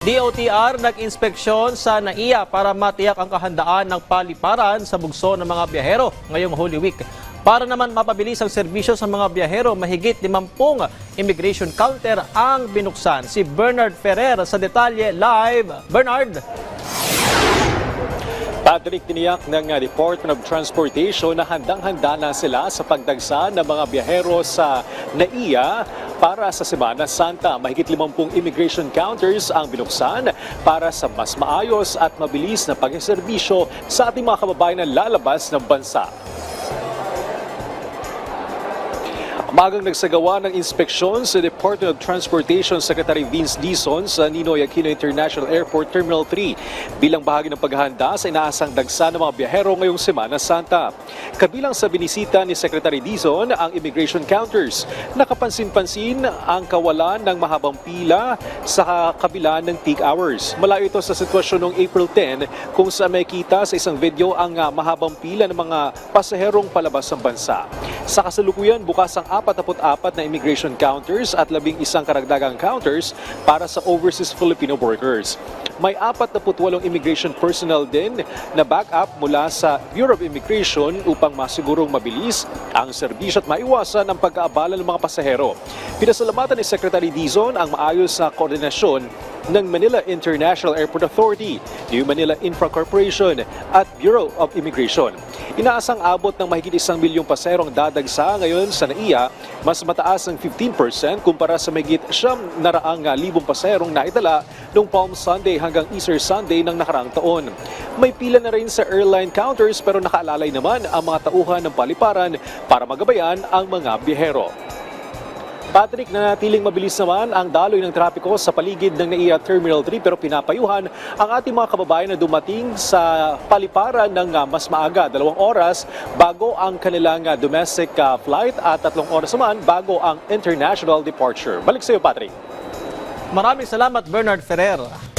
DOTR nag-inspeksyon sa NAIA para matiyak ang kahandaan ng paliparan sa bugso ng mga biyahero ngayong Holy Week. Para naman mapabilis ang serbisyo sa mga biyahero, mahigit 50 immigration counter ang binuksan. Si Bernard Ferrer sa detalye live. Bernard! Patrick, tiniyak ng Department of Transportation na handang-handa na sila sa pagdagsa ng mga biyahero sa NAIA para sa Semana Santa. Mahigit 50 immigration counters ang binuksan para sa mas maayos at mabilis na pagserbisyo sa ating mga kababayan na lalabas ng bansa. Magang nagsagawa ng inspeksyon sa Department of Transportation Secretary Vince Dizon sa Ninoy Aquino International Airport Terminal 3 bilang bahagi ng paghahanda sa inaasang dagsa ng mga biyahero ngayong Semana Santa. Kabilang sa binisita ni Secretary Dizon ang immigration counters. Nakapansin-pansin ang kawalan ng mahabang pila sa kabila ng peak hours. Malayo ito sa sitwasyon noong April 10 kung saan may kita sa isang video ang ah, mahabang pila ng mga pasaherong palabas ng bansa. Sa kasalukuyan, bukas ang 44 na immigration counters at labing isang karagdagang counters para sa overseas Filipino workers. May 48 immigration personnel din na backup mula sa Bureau of Immigration upang masigurong mabilis ang serbisyo at maiwasan ang pagkaabala ng mga pasahero. Pinasalamatan ni Secretary Dizon ang maayos na koordinasyon ng Manila International Airport Authority, New Manila Infra Corporation at Bureau of Immigration. Inaasang abot ng mahigit isang milyong pasahero ang dadagsa ngayon sa NAIA, mas mataas ng 15% kumpara sa mahigit siyam na raang libong pasaherong naitala noong Palm Sunday hanggang Easter Sunday ng nakaraang taon. May pila na rin sa airline counters pero nakaalalay naman ang mga tauhan ng paliparan para magabayan ang mga biyahero. Patrick, nanatiling mabilis naman ang daloy ng trapiko sa paligid ng NAIA Terminal 3 pero pinapayuhan ang ating mga kababayan na dumating sa paliparan ng ah, mas maaga, dalawang oras bago ang kanilang ah, domestic ah, flight at tatlong oras naman bago ang international departure. Balik sa iyo, Patrick. Maraming salamat Bernard Ferrer.